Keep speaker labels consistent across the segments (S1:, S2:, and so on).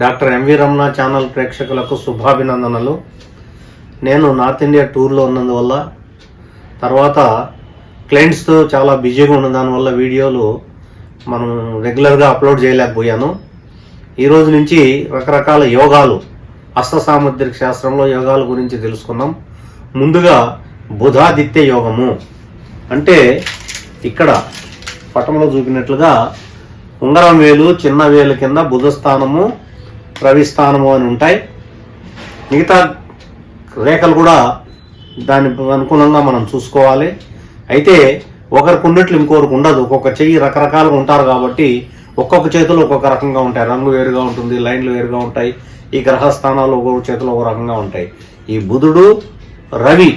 S1: Doctor MV Ramana channel ప్రేక్షకులకు శుభాభినందనలు. నేను నార్త్ ఇండియా టూర్లో ఉన్నందువల్ల తర్వాత క్లయింట్స్తో చాలా బిజీగా ఉన్న దానివల్ల వీడియోలు మనం రెగ్యులర్గా అప్లోడ్ చేయలేకపోయాను. ఈరోజు నుంచి రకరకాల యోగాలు హస్త సాముద్రిక శాస్త్రంలో యోగాల గురించి తెలుసుకున్నాం ముందుగా బుధాదిత్య యోగము. అంటే ఇక్కడ పటంలో చూపినట్లుగా ఉంగరం వేలు చిన్న వేలు కింద బుధస్థానము రవిస్థానము అని ఉంటాయి. మిగతా రేఖలు కూడా దాని అనుకూలంగా మనం చూసుకోవాలి. అయితే ఒకరికి ఉన్నట్లు ఇంకొకరికి ఉండదు. ఒక్కొక్క చెయ్యి రకరకాలుగా ఉంటారు కాబట్టి ఒక్కొక్క చేతులు ఒక్కొక్క రకంగా ఉంటాయి. రంగు వేరుగా ఉంటుంది లైన్లు వేరుగా ఉంటాయి. ఈ గ్రహ స్థానాలు ఒక్కొక్క చేతులు ఒక రకంగా ఉంటాయి. ఈ బుధుడు రవి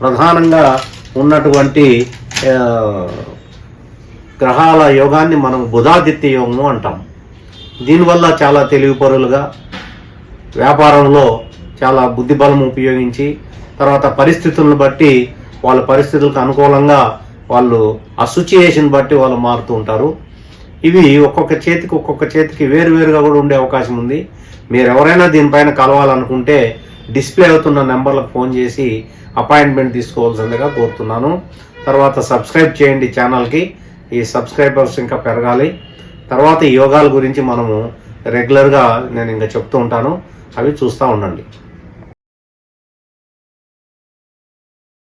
S1: ప్రధానంగా ఉన్నటువంటి గ్రహాల యోగాన్ని మనం బుధాదిత్య యోగము అంటాం దీనివల్ల చాలా తెలివిపరులుగా వ్యాపారంలో చాలా బుద్ధిబలం ఉపయోగించి తర్వాత పరిస్థితులను బట్టి వాళ్ళ పరిస్థితులకు అనుకూలంగా వాళ్ళు ఆ సిచ్యుయేషన్ బట్టి వాళ్ళు మారుతూ ఉంటారు. ఇవి ఒక్కొక్క చేతికి ఒక్కొక్క చేతికి వేరువేరుగా కూడా ఉండే అవకాశం ఉంది. మీరు ఎవరైనా దీనిపైన కలవాలనుకుంటే డిస్ప్లే అవుతున్న నెంబర్లకు ఫోన్ చేసి అపాయింట్మెంట్ తీసుకోవాల్సిందిగా కోరుతున్నాను. తర్వాత సబ్స్క్రైబ్ చేయండి ఛానల్కి. ఈ సబ్స్క్రైబర్స్ ఇంకా పెరగాలి. తర్వాత ఈ యోగాల గురించి మనము రెగ్యులర్గా నేను ఇంకా చెప్తూ ఉంటాను. అవి చూస్తూ ఉండండి.